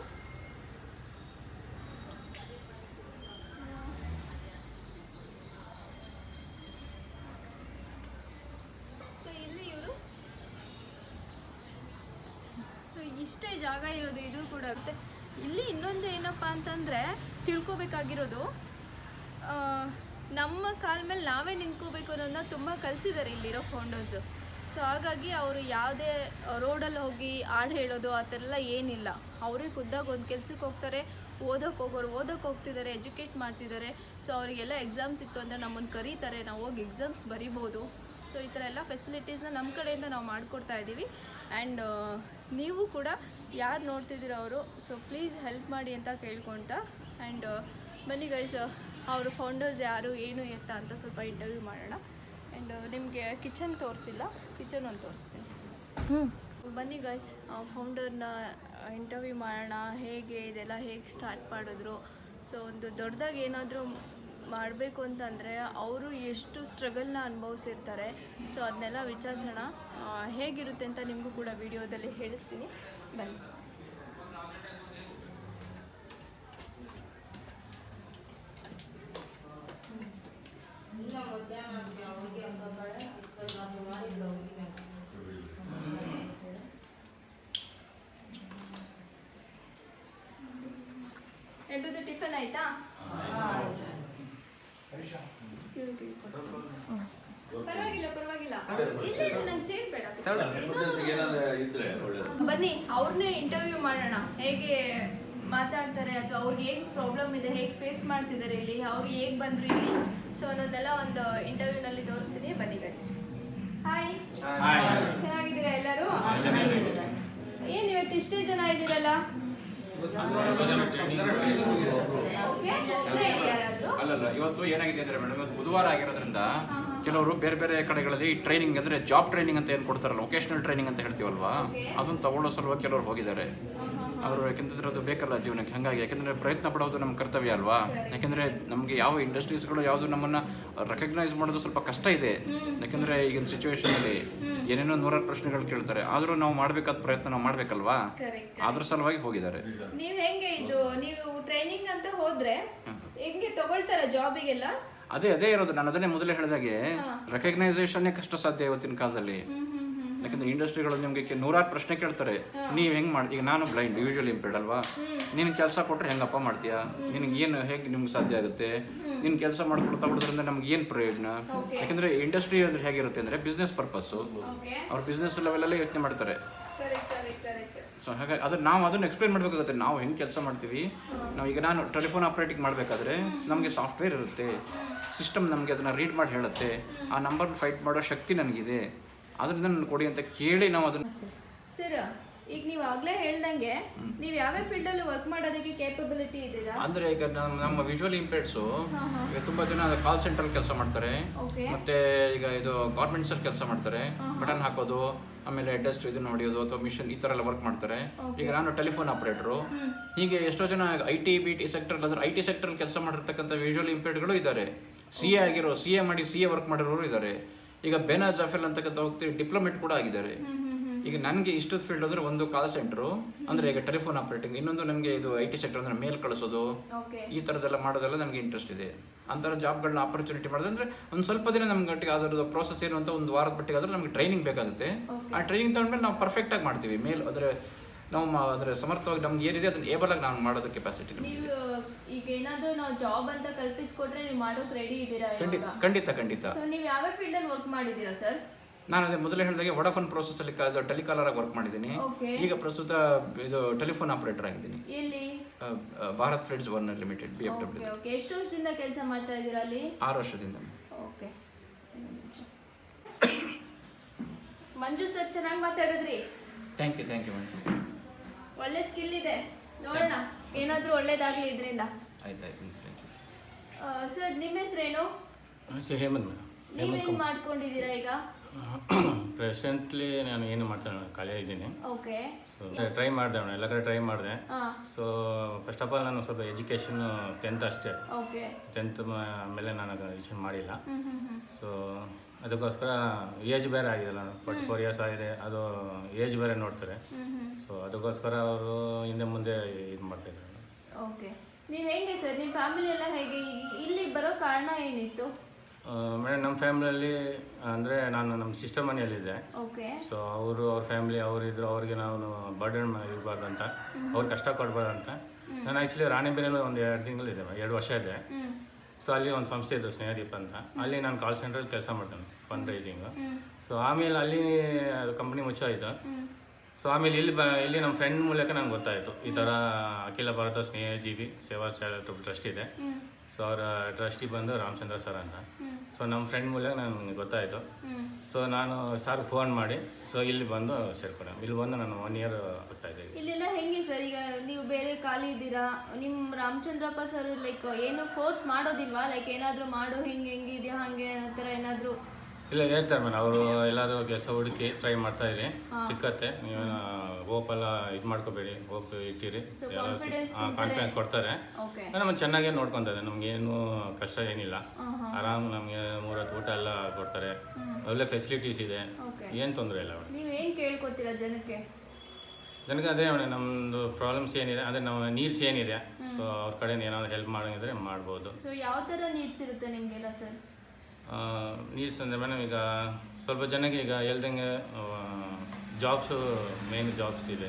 ಸೊ ಇಲ್ಲಿ ಇವರು ಸೊ ಇಷ್ಟೇ ಜಾಗ ಇರೋದು, ಇದು ಕೂಡ. ಆಗುತ್ತೆ ಇಲ್ಲಿ ಇನ್ನೊಂದು ಏನಪ್ಪ ಅಂತಂದರೆ ತಿಳ್ಕೊಬೇಕಾಗಿರೋದು ನಮ್ಮ ಕಾಲ ಮೇಲೆ ನಾವೇ ನಿಂತ್ಕೋಬೇಕು ಅನ್ನೋದನ್ನ ತುಂಬ ಕಲಿಸಿದ್ದಾರೆ ಇಲ್ಲಿರೋ ಫೌಂಡರ್ಸು ಸೊ ಹಾಗಾಗಿ ಅವರು ಯಾವುದೇ ರೋಡಲ್ಲಿ ಹೋಗಿ ಹಾಡು ಹೇಳೋದು, ಆ ಥರ ಎಲ್ಲ ಏನಿಲ್ಲ. ಅವರೇ ಖುದ್ದಾಗಿ ಒಂದು ಕೆಲ್ಸಕ್ಕೆ ಹೋಗ್ತಾರೆ, ಓದೋಕೆ ಹೋಗೋರು ಓದೋಕೆ ಹೋಗ್ತಿದ್ದಾರೆ ಎಜುಕೇಟ್ ಮಾಡ್ತಿದ್ದಾರೆ ಸೊ ಅವರಿಗೆಲ್ಲ ಎಕ್ಸಾಮ್ಸ್ ಇತ್ತು ಅಂದರೆ ನಮ್ಮನ್ನು ಕರೀತಾರೆ, ನಾವು ಹೋಗಿ ಎಕ್ಸಾಮ್ಸ್ ಬರಿಬೋದು. ಸೊ ಈ ಥರ ಎಲ್ಲ ಫೆಸಿಲಿಟೀಸ್ನ ನಮ್ಮ ಕಡೆಯಿಂದ ನಾವು ಮಾಡಿಕೊಡ್ತಾ ಇದ್ದೀವಿ ಆ್ಯಂಡ್ ನೀವು ಕೂಡ ಯಾರು ನೋಡ್ತಿದ್ದೀರೋ ಅವರು ಸೊ ಪ್ಲೀಸ್ ಹೆಲ್ಪ್ ಮಾಡಿ ಅಂತ ಕೇಳ್ಕೊಳ್ತಾ ಆ್ಯಂಡ್ ಬನ್ನಿ ಗೈಸ್ ಅವರು ಫೌಂಡರ್ಸ್ ಯಾರು ಏನು ಎತ್ತ ಅಂತ ಸ್ವಲ್ಪ ಇಂಟರ್ವ್ಯೂ ಮಾಡೋಣ. ಆ್ಯಂಡ್ ನಿಮಗೆ ಕಿಚನ್ ತೋರಿಸಿಲ್ಲ ಕಿಚನ್ ಒಂದು ತೋರಿಸ್ತೀನಿ. ಹ್ಞೂ ಬನ್ನಿ ಗೈಸ್ ಫೌಂಡರ್ನ ಇಂಟರ್ವ್ಯೂ ಮಾಡೋಣ ಹೇಗೆ ಇದೆಲ್ಲ ಹೇಗೆ ಸ್ಟಾರ್ಟ್ ಮಾಡಿದ್ರು. ಸೊ ಒಂದು ದೊಡ್ಡದಾಗಿ ಏನಾದರೂ ಮಾಡಬೇಕು ಅಂತಂದರೆ ಅವರು ಎಷ್ಟು ಸ್ಟ್ರಗಲ್ನ ಅನುಭವಿಸಿರ್ತಾರೆ. ಸೊ ಅದನ್ನೆಲ್ಲ ವಿಚಾರಿಸೋಣ. ಹೇಗಿರುತ್ತೆ ಅಂತ ನಿಮಗೂ ಕೂಡ ವಿಡಿಯೋದಲ್ಲಿ ಹೇಳಿಸ್ತೀನಿ. ಬನ್ನಿ. ಎಲ್ರದ್ದು ಟಿಫನ್ ಆಯ್ತಾ. ಪರವಾಗಿಲ್ಲ ಪರವಾಗಿಲ್ಲ. ಇಲ್ಲ ಇಲ್ಲ ನಂಗೆ ಚೇಂಜ್ ಬೇಡ. ಎಮರ್ಜೆನ್ಸಿಗೆ ಏನಾದ್ರು ಇದ್ರೆ ಒಳ್ಳೇದು. ಬನ್ನಿ ಅವ್ರನ್ನೇ ಇಂಟರ್ವ್ಯೂ ಮಾಡೋಣ. ಹೇಗೆ ಮಾತಾಡ್ತಾರೆ ಅಥವಾ ಅವ್ರಿಗೆ ಹೇಗೆ ಪ್ರಾಬ್ಲಮ್ ಇದೆ ಹೇಗೆ ಫೇಸ್ ಮಾಡ್ತಿದ್ದಾರೆ ಇಲ್ಲಿ ಅವ್ರು ಹೇಗೆ ಬಂದ್ರು ಇಲ್ಲಿ? ಸೊ ಅನ್ನೋದೆಲ್ಲ ಒಂದು ಇಂಟರ್ವ್ಯೂನಲ್ಲಿ ತೋರಿಸ್ತೀನಿ. ಬನ್ನಿ ಗೈಸ್ ಹಾಯ್ ಚೆನ್ನಾಗಿದ್ದೀರಾ ಎಲ್ಲರೂ? ಏನ್ ಇವತ್ತು ಇಷ್ಟೇ ಜನ ಇದ್ದೀರಲ್ಲ? ಓಕೆ ಅಲ್ಲಲ್ಲ ಇವತ್ತು ಏನಾಗಿದೆ ಅಂದ್ರೆ ಮೇಡಮ್ ಇವತ್ತು ಬುಧವಾರ ಆಗಿರೋದ್ರಿಂದ ಕೆಲವರು ಬೇರೆ ಬೇರೆ ಕಡೆಗಳಲ್ಲಿ ಟ್ರೈನಿಂಗ್ ಅಂದ್ರೆ ಜಾಬ್ ಟ್ರೈನಿಂಗ್ ಅಂತ ಏನು ಕೊಡ್ತಾರಲ್ಲ ವೊಕೇಶನಲ್ ಟ್ರೈನಿಂಗ್ ಅಂತ ಹೇಳ್ತೀವಲ್ವಾ? ಅದನ್ನು ಅದನ್ನ ತಗೊಳ್ಳೋ ಸಲುವಾಗಿ ಕೆಲವರು ಹೋಗಿದ್ದಾರೆ. ಅವರು ಯಾಕೆಂದ್ರೆ ಅದು ಬೇಕಲ್ಲ ಜೀವನಕ್ಕೆ. ಹಾಗಾಗಿ ಯಾಕೆಂದ್ರೆ ಪ್ರಯತ್ನ ಪಡೋದು ನಮ್ಮ ಕರ್ತವ್ಯ ಅಲ್ವಾ. ಯಾಕೆಂದ್ರೆ ನಮಗೆ ಯಾವ ಇಂಡಸ್ಟ್ರೀಸ್ಗಳು ಯಾವುದು ನಮ್ಮನ್ನ ರೆಕಗ್ನೈಸ್ ಮಾಡೋದು ಸ್ವಲ್ಪ ಕಷ್ಟ ಇದೆ. ಯಾಕೆಂದ್ರೆ ಈಗಿನ ಸಿಚುವೇಶನ್ ಅಲ್ಲಿ ಏನೇನೋ ನೂರಾರು ಪ್ರಶ್ನೆಗಳು ಕೇಳ್ತಾರೆ. ಆದರೂ ನಾವು ಮಾಡಬೇಕಾದ ಪ್ರಯತ್ನ ನಾವು ಮಾಡ್ಬೇಕಲ್ವಾ? ಅದ್ರ ಸಲುವಾಗಿ ಹೋಗಿದ್ದಾರೆ. ನೀವು ಹೆಂಗೆ ಇದು ನೀವು ಟ್ರೈನಿಂಗ್ ಅಂತ ಹೋದ್ರೆ ಹೆಂಗೆ ತಗೊಳ್ತಾರೆ ಜಾಬಿಗೆಲ್ಲ ಅದೇ ಅದೇ ಇರೋದು. ನಾನು ಅದನ್ನೇ ಮೊದಲೇ ಹೇಳಿದಾಗೆ ರೆಕಗ್ನೈಸೇಷನ್ ರೆಕಗ್ನೈಸೇಷನ್ನೇ ಕಷ್ಟ ಸಾಧ್ಯ ಇವತ್ತಿನ ಕಾಲದಲ್ಲಿ. ಯಾಕಂದ್ರೆ ಇಂಡಸ್ಟ್ರಿಗಳು ನಿಮಗೆ ನೂರಾರು ಪ್ರಶ್ನೆ ಕೇಳ್ತಾರೆ ನೀವು ಹೆಂಗ್ ಮಾಡಿ ಈಗ ನಾನು ಬ್ಲೈಂಡ್ ಯೂಶುವಲಿ ಇಂಪೇರ್ಡ್ ಅಲ್ವಾ? ನಿನ್ ಕೆಲಸ ಕೊಟ್ರೆ ಹೆಂಗಪ್ಪ ಮಾಡ್ತೀಯಾ? ನಿನ್ಗೆ ಏನು ಹೇಗೆ ನಿಮ್ಗೆ ಸಾಧ್ಯ ಆಗುತ್ತೆ? ನಿನ್ ಕೆಲಸ ಮಾಡ್ಕೊಳ್ತಾ ಬಿಡೋದ್ರಿಂದ ನಮ್ಗೆ ಏನು ಪ್ರಯೋಜನ. ಯಾಕಂದ್ರೆ ಇಂಡಸ್ಟ್ರಿ ಅಂದ್ರೆ ಹೇಗಿರುತ್ತೆ ಅಂದ್ರೆ ಬಿಸ್ನೆಸ್ ಪರ್ಪಸ್ಸು ಅವ್ರ ಬಿಸ್ನೆಸ್ ಲೆವೆಲಲ್ಲೇ ಯೋಚನೆ ಮಾಡ್ತಾರೆ. ಸೊ ಹಾಗಾಗಿ ಅದು ನಾವು ಅದನ್ನ ಎಕ್ಸ್ಪ್ಲೈನ್ ಮಾಡಬೇಕಾಗುತ್ತೆ. ನಾವು ಹೆಂಗೆ ಕೆಲಸ ಮಾಡ್ತೀವಿ? ನಾವು ಈಗ ನಾನು ಟೆಲಿಫೋನ್ ಆಪ್ರೇಟಿಂಗ್ ಮಾಡಬೇಕಾದ್ರೆ ನಮಗೆ ಸಾಫ್ಟ್ವೇರ್ ಇರುತ್ತೆ. ಸಿಸ್ಟಮ್ ನಮಗೆ ಅದನ್ನ ರೀಡ್ ಮಾಡಿ ಹೇಳುತ್ತೆ. ಆ ನಂಬರ್ ಫೈಟ್ ಮಾಡೋ ಶಕ್ತಿ ನನಗಿದೆ. ಅದರಿಂದ ನನ್ನ ಕೊಡಿ ಅಂತ ಕೇಳಿ ನಾವು ಅದನ್ನ ಸರ್. ಈಗ ನೀವು ಆಗ್ಲೇ ಹೇಳ್ದಂಗೆ ನೀವು ಯಾವ್ಯಾವ ಫೀಲ್ಡ್ ಅಲ್ಲಿ ವರ್ಕ್ ಮಾಡೋದಕ್ಕೆ ಕೇಪಬಿಲಿಟಿ ಇದ್ದೀರಾ? ಅಂದ್ರೆ ಈಗ ನಮ್ಮ ನಮ್ಮ ವಿಜುವಲ್ ಇಂಪೇರ್ಡ್ಸು. ಈಗ ತುಂಬಾ ಜನ ಕಾಲ್ ಸೆಂಟರ್ ಕೆಲಸ ಮಾಡ್ತಾರೆ. ಮತ್ತೆ ಈಗ ಇದು ಗೌರ್ಮೆಂಟ್ಸ್ ಅಲ್ಲಿ ಕೆಲಸ ಮಾಡ್ತಾರೆ. ಬಟನ್ ಹಾಕೋದು ಆಮೇಲೆ ಡಸ್ಟ್ ಇದನ್ನ ಹೊಡೆಯೋದು ಅಥವಾ ಮಿಷನ್ ಈ ಥರ ಎಲ್ಲ ವರ್ಕ್ ಮಾಡ್ತಾರೆ. ಈಗ ನಾನು ಟೆಲಿಫೋನ್ ಆಪರೇಟ್ರು ಹೀಗೆ ಎಷ್ಟೋ ಜನ I T B T sector ಅಂದ್ರೆ ಐ ಟಿ ಸೆಕ್ಟರ್ ಕೆಲಸ ಮಾಡಿರ್ತಕ್ಕಂಥ ವಿಜುವಲ್ ಇಂಪೇರ್ಡ್ಗಳು ಇದ್ದಾರೆ. ಸಿ ಎ ಆಗಿರೋ ಸಿ ಎ ಮಾಡಿ ಸಿ ಎ ವರ್ಕ್ ಮಾಡಿರೋರು ಇದ್ದಾರೆ. ಈಗ ಬೇನಾ ಜಾಫೆಲ್ ಅಂತಕ್ಕಂಥ ಹೋಗ್ತೀವಿ ಡಿಪ್ಲೊಮೆಟ್ ಕೂಡ ಆಗಿದ್ದಾರೆ. ಈಗ ನನಗೆ ಇಷ್ಟದ ಫೀಲ್ಡ್ ಅಂದ್ರೆ ಒಂದು ಕಾಲ್ ಸೆಂಟ್ರು ಅಂದ್ರೆ ಈಗ ಟೆಲಿಫೋನ್ ಆಪರೇಟಿಂಗ್ ಇನ್ನೊಂದು ನನಗೆ ಇದು ಐ ಟಿ ಸೆಕ್ಟರ್ ಅಂದ್ರೆ ಮೇಲ್ ಕಳಿಸೋದು. ಈ ಥರದ್ದೆಲ್ಲ ಮಾಡೋದೆಲ್ಲ ನನಗೆ ಇಂಟ್ರೆಸ್ಟ್ ಇದೆ. ಅಂತರ ಜಾಬ್ಗಳನ್ನ ಆಪರ್ಚುನಿಟಿ ಅಂದ್ರೆ ಒಂದು ಸ್ವಲ್ಪ ದಿನ ನಮ್ಗೆ ಗಟ್ಟಿಗೆ ಅದರ ಪ್ರೋಸೆಸ್ ಏನು ಅಂತ ಒಂದು ವಾರದ ಮಟ್ಟಿಗೆ ಆದ್ರೆ ನಮಗೆ ಟ್ರೈನಿಂಗ್ ಬೇಕಾಗುತ್ತೆ. ಆ ಟ್ರೈನಿಂಗ್ ತಗೊಂಡ್ಮೇಲೆ ನಾವು ಪರ್ಫೆಕ್ಟಾಗಿ ಮಾಡ್ತೀವಿ. ಮೇಲ್ ಅಂದರೆ ನಾವು ಅದರ ಸಮರ್ಥವಾಗಿ ನಮ್ಗೆ ಏನಿದೆ ಅದನ್ನ ಏಬಲ್ ಆಗಿ ನಾನು ಮಾಡೋದು ಕೆಪಾಸಿಟಿ ನೀವು ಈಗ ಏನಾದರೂ ನಾವು ಜಾಬ್ ಅಂತ ಕಲ್ಪಿಸ್ಕೊಟ್ರೆ ನೀವು ಮಾಡೋಕೆ ರೆಡಿ ಇದ್ದೀರಾ ಖಂಡಿತ ಖಂಡಿತ ಖಂಡಿತ. ಸೊ ನೀವು ಯಾವ ಫೀಲ್ಡ್ ಅಲ್ಲಿ ವರ್ಕ್ ಮಾಡಿದ್ದೀರಾ ಸರ್ ನಾನು ಅದೇ ಮೊದಲೇ ಹೇಳಿದಾಗೆ ವಡಾಫೋನ್ ಪ್ರೋಸೆಸ್ ಅಲ್ಲಿ ಟೆಲಿಕಾಲರ್ ಆಗಿ ವರ್ಕ್ ಮಾಡಿದ್ದೀನಿ. ಈಗ ಪ್ರಸ್ತುತ ಇದು ಟೆಲಿಫೋನ್ ಆಪರೇಟರ್ ಆಗಿದ್ದೀನಿ. Bharat Fritz Werner Limited B F okay W ಎಷ್ಟು ವರ್ಷದಿಂದ ಕೆಲಸ ಮಾಡ್ತಾ ಇದ್ದೀರಾ ಅಲ್ಲಿ? ಆರು ವರ್ಷದಿಂದ. ಓಕೆ ಮಂಜು ಸರ್ ಚೆನ್ನಾಗಿ ಮಾತಾಡಿದ್ರಿ. Thank you thank you madam ಒಳ್ಳೆ ಸ್ಕಿಲ್ ಇದೆ. ನೋಡೋಣ. ಏನಾದ್ರೂ ಒಳ್ಳೇದಾಗ್ಲಿ ಇದರಿಂದ. ಥ್ಯಾಂಕ್ ಸರ್ ನಿಮ್ಮ ಹೆಸರೇನು ಸರ್ ಹೇಮಂತ್ ಮೇಡಮ್. ನೀವೇನ್ ಮಾಡ್ಕೊಂಡಿದ್ದೀರಾ ಈಗ? ಪ್ರೆಸೆಂಟ್ಲಿ ನಾನು ಏನು ಮಾಡ್ತೇನೆ ಖಾಲಿ ಇದ್ದೀನಿ. ಓಕೆ. ಸೊ ಟ್ರೈ ಮಾಡಿದೆ ಎಲ್ಲ ಕಡೆ ಟ್ರೈ ಮಾಡಿದೆ. ಹಾ. ಸೊ ಫಸ್ಟ್ ಆಫ್ ಆಲ್ ನಾನು ಸ್ವಲ್ಪ ಎಜುಕೇಷನ್ ಟೆಂತ್ ಅಷ್ಟೇ. ಓಕೆ. ಟೆಂತ್ ಮೇಲೆ ನಾನು ಎಜುಕೇಷನ್ ಮಾಡಿಲ್ಲ. ಸೊ ಅದಕ್ಕೋಸ್ಕರ ಏಜ್ ಬೇರೆ ಆಗಿದೆಲ್ಲ. ಫಾರ್ಟಿ ಫೋರ್ ಇಯರ್ಸ್ ಆಗಿದೆ. ಅದು ಏಜ್ ಬೇರೆ ನೋಡ್ತಾರೆ. ಸೊ ಅದಕ್ಕೋಸ್ಕರ ಅವರು ಹಿಂದೆ ಮುಂದೆ ಇದು ಮಾಡ್ತಿದ್ದಾರೆ ಓಕೆ ನೀವು ಹೆಂಗೆ ಸರ್ ನಿಮ್ಮ ಫ್ಯಾಮಿಲಿ ಎಲ್ಲ ಹೇಗೆ? ಇಲ್ಲಿ ಬರೋ ಕಾರಣ ಏನಿತ್ತು? ಮೇಡಮ್ ನಮ್ಮ ಫ್ಯಾಮಿಲಿಯಲ್ಲಿ ಅಂದರೆ ನಾನು ನಮ್ಮ ಸಿಸ್ಟರ್ ಮನೆಯಲ್ಲಿದ್ದೆ. ಓಕೆ ಸೊ ಅವರು ಅವ್ರ ಫ್ಯಾಮಿಲಿ ಅವರಿದ್ರು ಅವ್ರಿಗೆ ನಾನು ಬರ್ಡನ್ ಇರಬಾರ್ದು ಅಂತ. ಅವ್ರಿಗೆ ಕಷ್ಟ ಕೊಡಬಾರ್ದು ಅಂತ. ನಾನು ಆ್ಯಕ್ಚುಲಿ ರಾಣಿಬೆನ್ನೂರಲ್ಲಿ ಒಂದು ಎರಡು ತಿಂಗಳಿದೆ ಎರಡು ವರ್ಷ ಇದೆ. ಸೊ ಅಲ್ಲಿ ಒಂದು ಸಂಸ್ಥೆ ಇದ್ದು ಸ್ನೇಹದೀಪ್ ಅಂತ. ಅಲ್ಲಿ ನಾನು ಕಾಲ್ ಸೆಂಟ್ರಲ್ಲಿ ಕೆಲಸ ಮಾಡ್ತೇನೆ ಫಂಡ್ ರೈಸಿಂಗು ಸೊ ಆಮೇಲೆ ಅಲ್ಲಿ ಕಂಪ್ನಿ ಮುಚ್ಚಾಯಿತು. ಸೊ ಆಮೇಲೆ ಇಲ್ಲಿ ಬ ಇಲ್ಲಿ ನಮ್ಮ ಫ್ರೆಂಡ್ ಮೂಲಕ ನಂಗೆ ಗೊತ್ತಾಯಿತು. ಈ ಥರ ಅಖಿಲ ಭಾರತ ಸ್ನೇಹಜೀವಿ ಸೇವಾ ಚಾರಿಟಬಲ್ ಟ್ರಸ್ಟ್ ಇದೆ. ಸೊ ಅವರ ಟ್ರಸ್ಟಿ ಬಂದು ರಾಮಚಂದ್ರ ಸರ್ ಅಂತ. ಸೊ ನಮ್ಮ ಫ್ರೆಂಡ್ ಮೂಲಕ ನನಗೆ ಗೊತ್ತಾಯಿತು. ಸೊ ನಾನು ಸರ್ ಫೋನ್ ಮಾಡಿ ಸೊ ಇಲ್ಲಿ ಬಂದು ಸೇರ್ಕೊಂಡೆ. ಇಲ್ಲಿ ಬಂದು ನಾನು ಒನ್ ಇಯರ್ ಆಗ್ತಾ ಇದೆ ಇಲ್ಲೆಲ್ಲ ಹೆಂಗೆ ಸರ್ ಈಗ ನೀವು ಬೇರೆ ಖಾಲಿ ಇದ್ದೀರಾ? ನಿಮ್ಮ ರಾಮಚಂದ್ರಪ್ಪ ಸರ್ ಲೈಕ್ ಏನು ಫೋರ್ಸ್ ಮಾಡೋದಿಲ್ವಾ? ಲೈಕ್ ಏನಾದರೂ ಮಾಡು ಹಿಂಗೆ ಹೆಂಗಿದ್ಯಾ ಹಾಗೆ ಆ ಥರ ಏನಾದರೂ ಇಲ್ಲ ಹೇಳ್ತಾರೆ ಮೇಡಮ್ ಅವರು ಎಲ್ಲಾದರೂ ಕೆಲಸ ಹುಡುಕಿ ಟ್ರೈ ಮಾಡ್ತಾ ಇರಿ. ಸಿಕ್ಕತ್ತೆ. ನೀವು ಹೋಪೆಲ್ಲ ಇದು ಮಾಡ್ಕೋಬೇಡಿ ಹೋಪ್ ಇಟ್ಟಿರಿ. ಕಾನ್ಫಿಡೆನ್ಸ್ ಕೊಡ್ತಾರೆ. ಓಕೆ ನಮ್ಮ ಚೆನ್ನಾಗೇ ನೋಡ್ಕೊತಾರೆ ನಮಗೇನು ಕಷ್ಟ ಏನಿಲ್ಲ. ಆರಾಮ್ ನಮಗೆ ಮೂರತ್ತು ಊಟ ಎಲ್ಲ ಕೊಡ್ತಾರೆ. ಒಳ್ಳೆ ಫೆಸಿಲಿಟೀಸ್ ಇದೆ. ಏನು ತೊಂದರೆ ಇಲ್ಲ ಮೇಡಮ್ ನೀವೇನು ಕೇಳ್ಕೊತೀರಾ ಜನಕ್ಕೆ? ನನಗೆ ಅದೇ ಮೇಡಮ್ ನಮ್ಮದು ಪ್ರಾಬ್ಲಮ್ಸ್ ಏನಿದೆ ಅಂದರೆ ನಮ್ಮ ನೀಡ್ಸ್ ಏನಿದೆ. ಸೊ ಅವ್ರ ಕಡೆ ಏನಾದ್ರು ಹೆಲ್ಪ್ ಮಾಡೋಂಗಿದ್ರೆ ಮಾಡ್ಬೋದು. ಸೊ ಯಾವ ಥರ ನೀಡ್ಸ್ ಇರುತ್ತೆ ನಿಮಗೆಲ್ಲ ಸರ್ ನೀಡ್ಸ್ ಅಂದರೆ ಮೇಡಮ್ ಈಗ ಸ್ವಲ್ಪ ಜನಕ್ಕೆ ಈಗ ಹೇಳ್ದಂಗೆ ಜಾಬ್ಸು ಮೇನ್ ಜಾಬ್ಸ್ ಇದೆ.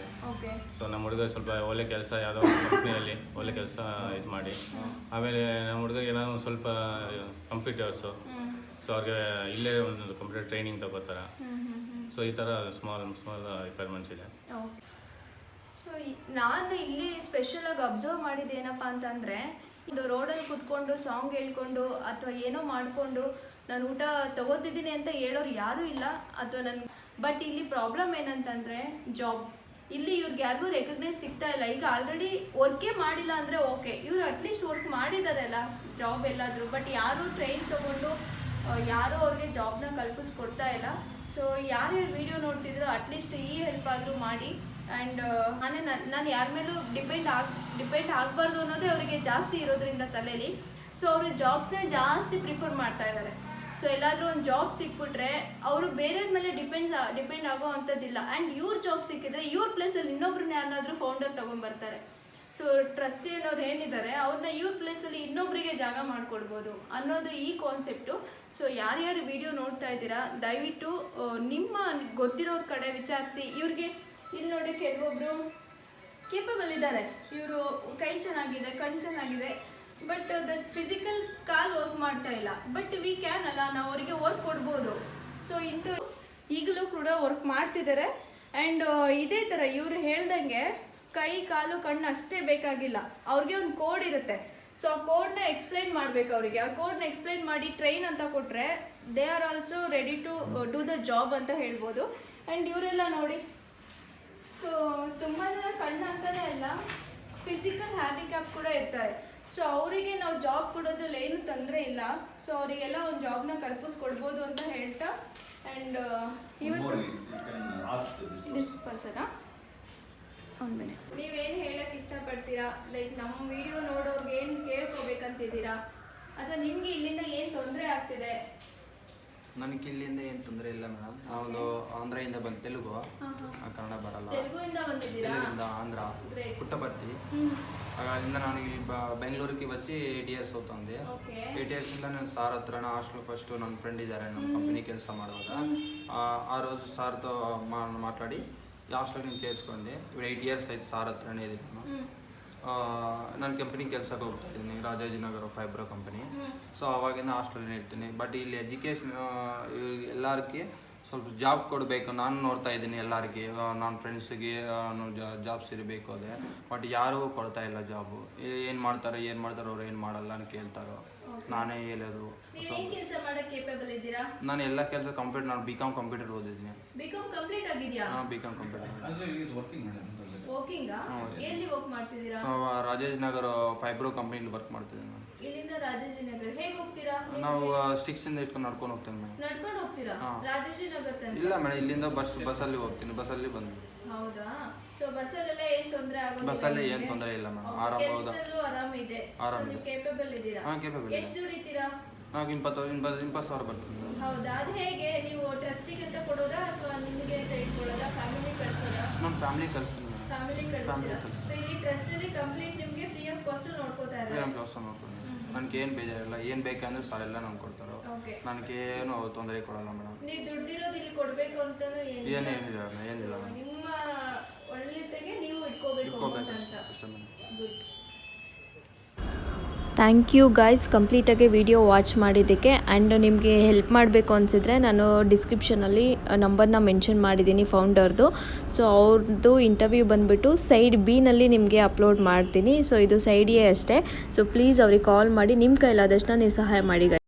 ಸೊ ನಮ್ಮ ಹುಡುಗ ಸ್ವಲ್ಪ ಒಳ್ಳೆ ಕೆಲಸ ಯಾವುದೋ ಒಂದು ಕಂಪ್ನಿಯಲ್ಲಿ ಒಳ್ಳೆ ಕೆಲಸ ಇದು ಮಾಡಿ. ಆಮೇಲೆ ನಮ್ಮ ಹುಡುಗ ಏನೋ ಒಂದು ಸ್ವಲ್ಪ ಕಂಪ್ಯೂಟರ್ಸು ಸೊ ಅವ್ರಿಗೆ ಇಲ್ಲೇ ಒಂದು ಕಂಪ್ಯೂಟರ್ ಟ್ರೈನಿಂಗ್ ತಗೋತಾರೆ. ಸೊ ಈ ಥರ ಸ್ಮಾಲ್ ಸ್ಮಾಲ್ ರಿಕ್ವೈರ್ಮೆಂಟ್ಸ್ ಇದೆ. ಸೊ ನಾನು ಇಲ್ಲಿ ಸ್ಪೆಷಲಾಗಿ ಅಬ್ಸರ್ವ್ ಮಾಡಿದ್ದು ಏನಪ್ಪ ಅಂತಂದರೆ ಇದು ರೋಡಲ್ಲಿ ಕುತ್ಕೊಂಡು ಸಾಂಗ್ ಹೇಳ್ಕೊಂಡು ಅಥವಾ ಏನೋ ಮಾಡಿಕೊಂಡು ನಾನು ಊಟ ತಗೋತಿದ್ದೀನಿ ಅಂತ ಹೇಳೋರು ಯಾರೂ ಇಲ್ಲ. ಅಥವಾ ನನ್ನ ಬಟ್ ಇಲ್ಲಿ ಪ್ರಾಬ್ಲಮ್ ಏನಂತಂದರೆ ಜಾಬ್ ಇಲ್ಲಿ ಇವ್ರಿಗೆ ಯಾರಿಗೂ ರೆಕಗ್ನೈಸ್ ಸಿಗ್ತಾ ಇಲ್ಲ. ಈಗ ಆಲ್ರೆಡಿ ವರ್ಕೇ ಮಾಡಿಲ್ಲ ಅಂದರೆ ಓಕೆ ಇವ್ರು ಅಟ್ಲೀಸ್ಟ್ ವರ್ಕ್ ಮಾಡಿದಾರಲ್ಲ ಜಾಬ್ ಎಲ್ಲಾದರೂ. ಬಟ್ ಯಾರು ಟ್ರೈನ್ ತೊಗೊಂಡು ಯಾರೂ ಅವ್ರಿಗೆ ಜಾಬ್ನ ಕಲ್ಪಿಸ್ಕೊಡ್ತಾ ಇಲ್ಲ. ಸೊ ಯಾರ್ಯಾರು ವಿಡಿಯೋ ನೋಡ್ತಿದ್ರು ಅಟ್ಲೀಸ್ಟ್ ಈ ಹೆಲ್ಪ್ ಆದರೂ ಮಾಡಿ. ಆ್ಯಂಡ್ ನಾನೇ ನಾನು ಯಾರ ಮೇಲೂ ಡಿಪೆಂಡ್ ಆಗಿ ಡಿಪೆಂಡ್ ಆಗಬಾರ್ದು ಅನ್ನೋದೇ ಅವರಿಗೆ ಜಾಸ್ತಿ ಇರೋದ್ರಿಂದ ತಲೆಯಲ್ಲಿ ಸೊ ಅವರು ಜಾಬ್ಸ್ನೇ ಜಾಸ್ತಿ ಪ್ರಿಫರ್ ಮಾಡ್ತಾ ಇದ್ದಾರೆ ಸೊ ಎಲ್ಲಾದರೂ ಒಂದು ಜಾಬ್ ಸಿಕ್ಬಿಟ್ರೆ ಅವರು ಬೇರೆಯವ್ರ ಮೇಲೆ ಡಿಪೆಂಡ್ಸ್ ಡಿಪೆಂಡ್ ಆಗೋ ಅಂಥದ್ದಿಲ್ಲ. ಆ್ಯಂಡ್ ಇವ್ರ ಜಾಬ್ ಸಿಕ್ಕಿದ್ರೆ ಇವ್ರ ಪ್ಲೇಸಲ್ಲಿ ಇನ್ನೊಬ್ರನ್ನ ಯಾರನ್ನಾದರೂ ಫೌಂಡರ್ ತೊಗೊಂಬರ್ತಾರೆ. ಸೊ ಟ್ರಸ್ಟಿ ಅನ್ನೋರು ಏನಿದ್ದಾರೆ ಅವ್ರನ್ನ ಇವ್ರ ಪ್ಲೇಸಲ್ಲಿ ಇನ್ನೊಬ್ಬರಿಗೆ ಜಾಗ ಮಾಡಿಕೊಡ್ಬೋದು ಅನ್ನೋದು ಈ ಕಾನ್ಸೆಪ್ಟು ಸೊ ಯಾರ್ಯಾರು ವಿಡಿಯೋ ನೋಡ್ತಾ ಇದ್ದೀರಾ, ದಯವಿಟ್ಟು ನಿಮ್ಮ ಗೊತ್ತಿರೋರ ಕಡೆ ವಿಚಾರಿಸಿ. ಇವ್ರಿಗೆ ಇಲ್ಲಿ ನೋಡಿ ಕೆಲವೊಬ್ರು ಕೇಪಬಲ್ ಇದ್ದಾರೆ ಇವರು ಕೈ ಚೆನ್ನಾಗಿದೆ, ಕಣ್ಣು ಚೆನ್ನಾಗಿದೆ. ಬಟ್ ದಟ್ ಫಿಸಿಕಲ್ ಕಾಲ್ ವರ್ಕ್ ಮಾಡ್ತಾ ಇಲ್ಲ. ಬಟ್ ವಿ ಕ್ಯಾನ್ ಅಲ್ಲ, ನಾವು ಅವರಿಗೆ ವರ್ಕ್ ಕೊಡ್ಬೋದು. ಸೊ ಇಂಥ ಈಗಲೂ ಕೂಡ ವರ್ಕ್ ಮಾಡ್ತಿದ್ದಾರೆ ಆ್ಯಂಡ್ ಇದೇ ಥರ ಇವರು ಹೇಳ್ದಂಗೆ ಕೈ, ಕಾಲು, ಕಣ್ಣು ಅಷ್ಟೇ ಬೇಕಾಗಿಲ್ಲ. ಅವ್ರಿಗೆ ಒಂದು ಕೋಡ್ ಇರುತ್ತೆ. ಸೊ ಆ ಕೋಡ್ನ ಎಕ್ಸ್ಪ್ಲೈನ್ ಮಾಡಬೇಕು ಅವರಿಗೆ. ಆ ಕೋಡ್ನ ಎಕ್ಸ್ಪ್ಲೈನ್ ಮಾಡಿ ಟ್ರೈನ್ ಅಂತ ಕೊಟ್ಟರೆ they are also ready to do the job ಅಂತ ಹೇಳ್ಬೋದು. ಆ್ಯಂಡ್ ಇವರೆಲ್ಲ ನೋಡಿ ಸೊ ತುಂಬ ಜನ ಕಣ್ಣು ಅಂತಲೇ ಅಲ್ಲ ಫಿಸಿಕಲ್ ಹ್ಯಾಂಡಿಕ್ಯಾಪ್ ಕೂಡ ಇರ್ತಾರೆ. ಸೊ ಅವರಿಗೆ ನಾವು ಜಾಬ್ ಕೊಡೋದ್ರಲ್ಲಿ ಏನು ತೊಂದರೆ ಇಲ್ಲ. ಸೊ ಅವರಿಗೆಲ್ಲ ಒಂದು ಜಾಬ್ನ ಕಲ್ಪಿಸ್ಕೊಡ್ಬೋದು ಅಂತ ಹೇಳ್ತಾ ಆ್ಯಂಡ್ ಇವತ್ತು ದಿಸ್ ಪರ್ಸನಾ ಒಂದು ಮಿನಿಟ್ ನೀವೇನು ಹೇಳಕ್ಕೆ ಇಷ್ಟಪಡ್ತೀರಾ? ಲೈಕ್ ನಮ್ಮ ವಿಡಿಯೋ ನೋಡೋರ್ಗೆ ಏನು ಕೇಳ್ಕೋಬೇಕಂತಿದ್ದೀರಾ? ಅಥವಾ ನಿಮಗೆ ಇಲ್ಲಿಂದ ಏನು ತೊಂದರೆ ಆಗ್ತಿದೆ? ನನಗೆ ಇಲ್ಲಿಂದ ಏನು ತೊಂದರೆ ಇಲ್ಲ ಮೇಡಮ್ ನಾವು ಆಂಧ್ರದಿಂದ ಬಂದು ತೆಲುಗು ಕನ್ನಡ ಬರಲ್ಲ ತೆಲುಗಿಂದ ಆಂಧ್ರ ಪುಟ್ಟಪರ್ತಿ ಅಲ್ಲಿಂದ ನಾನು ಇಲ್ಲಿ ಬೆಂಗಳೂರಿಗೆ ಬಚ್ಚಿ ಡಿ ಎಸ್ ಹೋಗ್ತಂದೆ ಎ ಟಿ ಇಂದ ನಾನು ಸಾರ್ ಹತ್ರ ಹಾಸ್ಟೆಲ್ ಫಸ್ಟು ನನ್ನ ಫ್ರೆಂಡ್ ಇದ್ದಾರೆ ನಮ್ಮ ಕಂಪನಿ ಕೆಲಸ ಮಾಡುವಾಗ ಆ ರೋಜು ಸಾರ್ ಮಾತಾಡಿ మాట్లాడి హాస్టల్ నేను చేర్చుకోండి ఇప్పుడు ఎయిట్ ఇయర్స్ అయితే సార్ హత్రనే ನಾನು ಕಂಪ್ನಿ ಕೆಲಸಕ್ಕೆ ಹೋಗ್ತಾ ಇದ್ದೀನಿ ರಾಜಾಜಿನಗರ ಫೈಬ್ರೋ ಕಂಪನಿ ಸೊ ಅವಾಗಿಂದ ಹಾಸ್ಟೆಲಲ್ಲಿ ಇರ್ತೀನಿ. ಬಟ್ ಇಲ್ಲಿ ಎಜುಕೇಷನ್ ಎಲ್ಲರಿಗೆ ಸ್ವಲ್ಪ ಜಾಬ್ ಕೊಡಬೇಕು. ನಾನು ನೋಡ್ತಾ ಇದ್ದೀನಿ ಎಲ್ಲರಿಗೆ. ನನ್ನ ಫ್ರೆಂಡ್ಸಿಗೆ ಜಾಬ್ ಸಿಗಬೇಕು ಅದೇ. ಬಟ್ ಯಾರೂ ಕೊಡ್ತಾ ಇಲ್ಲ ಜಾಬು ಏನು ಮಾಡ್ತಾರೆ ಏನು ಮಾಡ್ತಾರೆ ಅವ್ರು ಏನು ಮಾಡಲ್ಲ ಅಂತ ಕೇಳ್ತಾರೋ. ನಾನೇ ಹೇಳೋದು. ನೀವೇನ್ ಕೆಲಸ ಮಾಡಕ್ ಕೇಪಬಲ್ ಇದ್ದೀರಾ? ನಾನು ಎಲ್ಲ ಕೆಲಸ ಕಂಪ್ಯೂಟರ್ ನಾನು ಬಿ ಕಾಮ್ ಕಂಪ್ಯೂಟರ್ ಓದಿದ್ದೀನಿ. ಬಿಕಾಮ್ ಕಂಪ್ಲೀಟ್ ಆಗಿದ್ಯಾ? ಹಾಂ B Com computer Rajesh Nagar working ಎಲ್ಲಿ ವರ್ಕ್ ಮಾಡ್ತಿದ್ದೀರಾ? ರಾಜಾಜಿನಗರ ಫೈಬ್ರೋ ಕಂಪ್ನಿಲಿ ವರ್ಕ್ ಮಾಡ್ತಿದ್ದೀನಿ ನಾನು. ಇಲ್ಲಿಂದ ರಾಜಾಜಿನಗರ್ ಹೇಗೆ ಹೋಗ್ತೀರಾ? ನಾವು ಸ್ಟಿಕ್ಸಿಂದ ಇಟ್ಕೊಂಡು ನಡ್ಕೊಂಡು ಹೋಗ್ತೇನೆ ಮೇಡಮ್. ನಡ್ಕೊಂಡು ಹೋಗ್ತೀರಾ? ಹಾ. ರಾಜಾಜಿನಗರ್ ತನಕ? ಇಲ್ಲ ಮೇಡಮ್ ಇಲ್ಲಿಂದ ಬಸ್ ಬಸ್ಸಲ್ಲಿ ಹೋಗ್ತೀನಿ ಬಸ್ಸಲ್ಲಿ ಬಂದು. ಹೌದಾ? ಸೊ ಬಸ್ಸಲ್ಲೆಲ್ಲ ಏನು ತೊಂದ್ರೆ ಆಗೋದಿಲ್ಲ ಬಸ್ಸಲ್ಲಿ ನಿಮ್ಗೆ? ಏನು ತೊಂದರೆ ಇಲ್ಲ ಮೇಡಮ್. Okay, ಆರಾಮ ಹೌದಾ. ಕೆಲ್ಸದಲ್ಲೂ ಆರಾಮ ಇದೆ. ಆರಾಮ ನೀವು ಇದೆ. ಕೇಪಬಲ್ ಇದ್ದೀರಾ? ಹಾಂ ಕೇಪಬಲ್ ಎಷ್ಟು ದುಡಿತೀರಾ? ನಾವು ಇಪ್ಪತ್ತು ಇಪ್ಪತ್ತು ಇಪ್ಪತ್ತು ಸಾವಿರ ಬರ್ತೀನಿ ಹೌದಾ? ಅದು ಹೇಗೆ? ನೀವು ಟ್ರಸ್ಟಿಗೆ ಅಂತ ಕೊಡೋದಾ ಅಥವಾ ನಿಮಗೆ ಅಂತ ಇಟ್ಕೊಳ್ಳೋದಾ? ಫ್ಯಾಮಿಲಿ ಕಳ್ಸೋದಾ? ನಮ್ಮ ಫ್ಯಾಮಿಲಿ ಮೇಡಮ್ ಫ್ಯಾಮಿಲಿ ಕಳಿಸ್ತೀರಾ? ಕಳ್ಸಿ. ಸೊ ಇಲ್ಲಿ ಟ್ರಸ್ಟ್ ಕಂಪ್ಲೀಟ್ ನಿಮಗೆ ಫ್ರೀ ಆಫ್ ಕಾಸ್ಟ್ ನೋಡ್ಕೋತಾ ಫ್ರೀ ಆಫ್ ಕಾಸ್ಟ್ ಮಾಡ್ಕೊಂಡು ನನಗೆ ಏನು ಬೇಜಾರಿಲ್ಲ. ಏನು ಬೇಕಂದ್ರೆ ಸರ್ ಎಲ್ಲ ನಂಗೆ ಕೊಡ್ತಾರೋ. ನನಗೆ ನನಗೇನು ತೊಂದರೆ ಕೊಡಲ್ಲ ಮೇಡಮ್. ನೀವು ದುಡ್ಡಿರೋದು ಇಲ್ಲಿ ಕೊಡ್ಬೇಕು ಅಂತಾನು ಏನಿಲ್ಲ. ಏನು ಏನಿಲ್ಲ ನಿಮ್ಮ ಒಳ್ಳೆತೆಗೆ ನೀವು ಇಟ್ಕೋಬೇಕು ಇಟ್ಕೋಬೇಕು ಅಂತ ಅಷ್ಟೇ ಮೇಡಮ್. ಥ್ಯಾಂಕ್ ಯು ಗಾಯ್ಸ್ ಕಂಪ್ಲೀಟಾಗಿ ವಿಡಿಯೋ ವಾಚ್ ಮಾಡಿದ್ದಕ್ಕೆ ಆ್ಯಂಡ್ ನಿಮಗೆ ಹೆಲ್ಪ್ ಮಾಡಬೇಕು ಅನಿಸಿದ್ರೆ ನಾನು ಡಿಸ್ಕ್ರಿಪ್ಷನಲ್ಲಿ ನಂಬರ್ನ ಮೆನ್ಷನ್ ಮಾಡಿದ್ದೀನಿ ಫೌಂಡರ್ದು. ಸೊ, ಅವ್ರದ್ದು ಇಂಟರ್ವ್ಯೂ ಬಂದುಬಿಟ್ಟು ಸೈಡ್ ಬಿನಲ್ಲಿ ನಿಮಗೆ ಅಪ್ಲೋಡ್ ಮಾಡ್ತೀನಿ. ಸೊ, ಇದು ಸೈಡ್ ಎ ಅಷ್ಟೇ. ಸೊ, ಪ್ಲೀಸ್ ಅವ್ರಿಗೆ ಕಾಲ್ ಮಾಡಿ, ನಿಮ್ಮ ಕೈಲಾದಷ್ಟು ನೀವು ಸಹಾಯ ಮಾಡಿ.